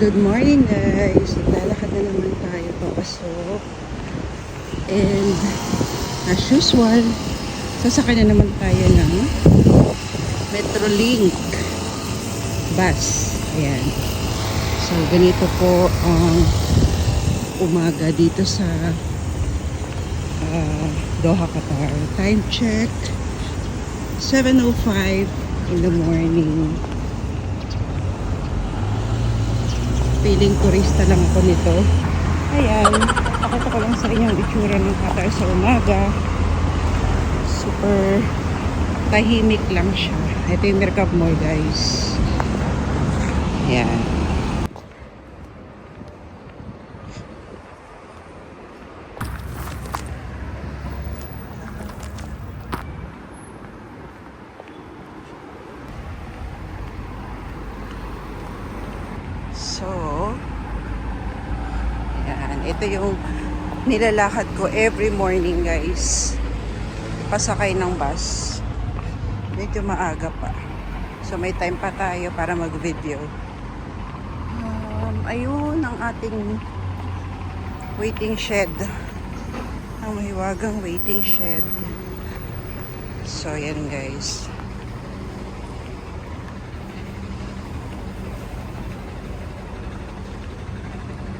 Good morning guys. Lalakad na naman tayo papasok. And as usual, sasakay na naman tayo ng Metrolink bus. Ayan. So ganito po ang umaga dito sa ah, Doha, Qatar. Time check 7.05 in the morning. Feeling turista lang ako nito. Ayan, pakita ko lang sa inyo ang itsura ng Qatar sa umaga. Super tahimik lang siya. Ito yung Mercab Mall, guys. Ayan. So, ayan. Ito yung nilalakad ko every morning, guys. Pasakay ng bus. Medyo maaga pa. So, may time pa tayo para mag-video. Um, ayun ang ating waiting shed. Ang mahiwagang waiting shed. So, yan guys.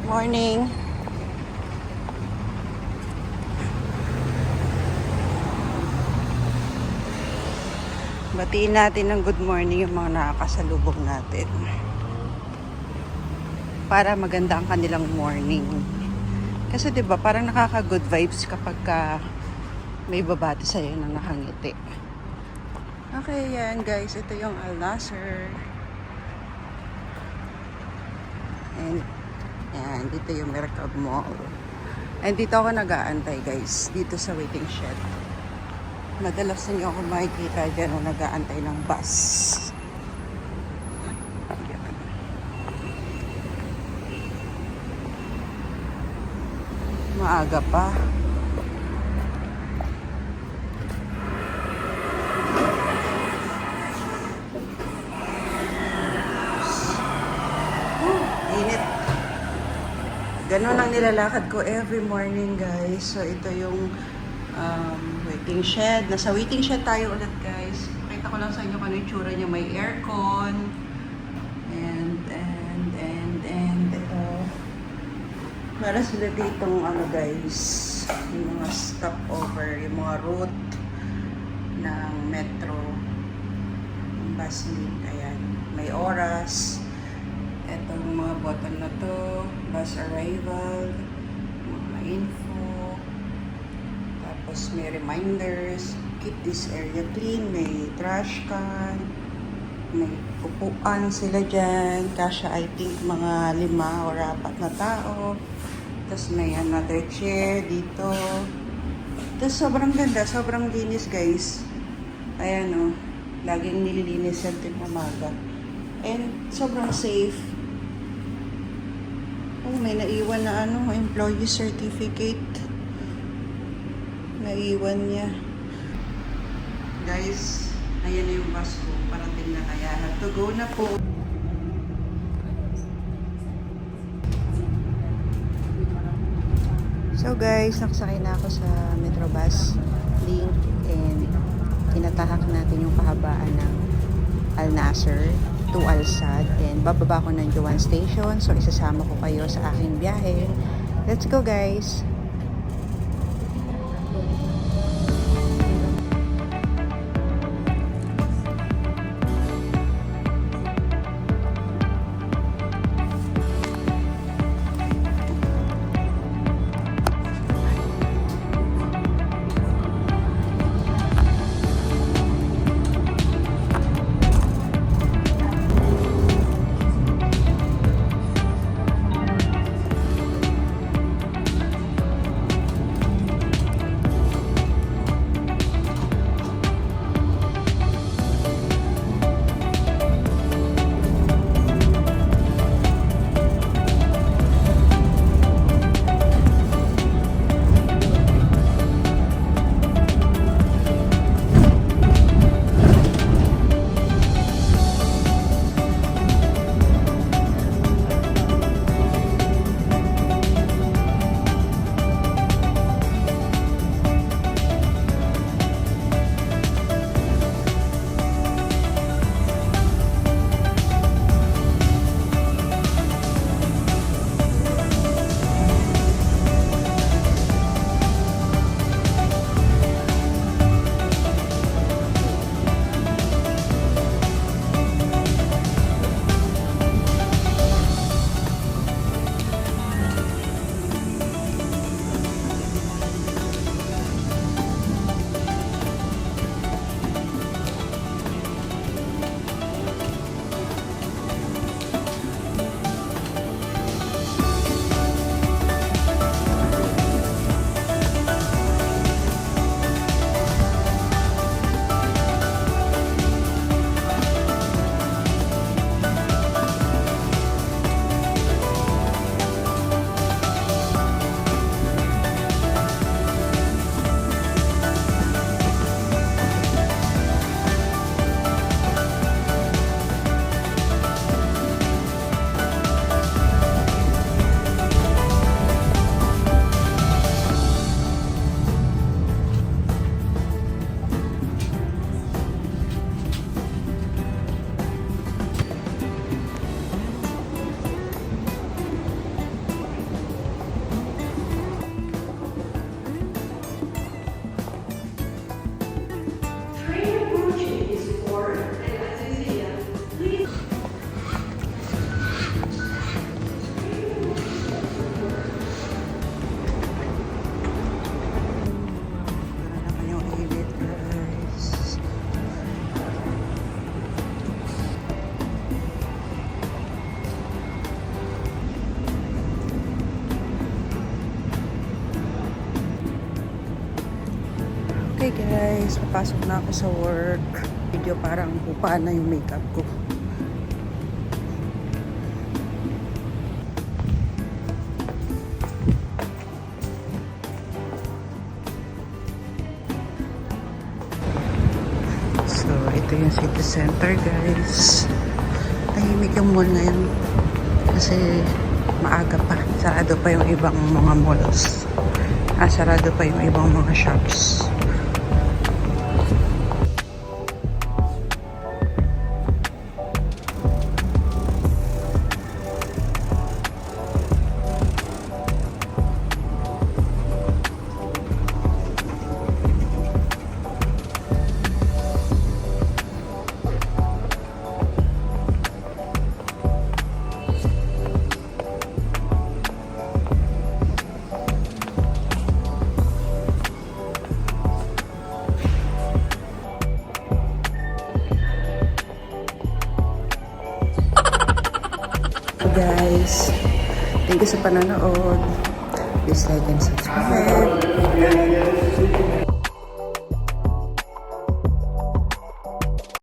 Morning. Batiin natin ng good morning yung mga nakakasalubong natin. Para maganda ang kanilang morning. Kasi 'di ba parang nakaka-good vibes kapag ka may babati sa iyo na nakangiti. Okay, yan guys. Ito yung Al Nasser. And yan, dito yung Mercab Mall. And dito ako nag-aantay guys. Dito sa waiting shed. Madalas ninyo ako makikita dyan na nag-aantay ng bus. Maaga pa. Ganon ang nilalakad ko every morning, guys. So, ito yung um, waiting shed. Nasa waiting shed tayo ulit, guys. Pakita ko lang sa inyo kung ano yung tsura niya. May aircon. And, and, and, and, ito. Meron sila ditong, ano, guys, yung mga stopover, yung mga route ng metro. Yung bus ayan. May oras. Ito yung mga button na to, bus arrival, mga info, tapos may reminders, keep this area clean, may trash can, may upuan sila dyan, kasha I think mga lima o apat na tao, tapos may another chair dito, tapos sobrang ganda, sobrang linis guys, ayan o, laging nililinis yan tuwing umaga, and sobrang safe, Oh, may naiwan na ano, employee certificate. Naiwan niya. Guys, ayan na yung bus ko. Parating na kaya. Have to go na po. So guys, nakasakay na ako sa Metrobus link and tinatahak natin yung kahabaan ng Al Nasser to Al Sad and bababa ko ng Juan Station so isasama ko kayo sa aking biyahe. Let's go guys! Okay guys, papasok na ako sa work. Video parang bupaan na yung makeup ko. So, ito yung city center guys. Tahimik yung mall ngayon. Kasi maaga pa. Sarado pa yung ibang mga malls. Ah, sarado pa yung ibang mga shops. Guys. Thank you sa panonood. Please like and subscribe.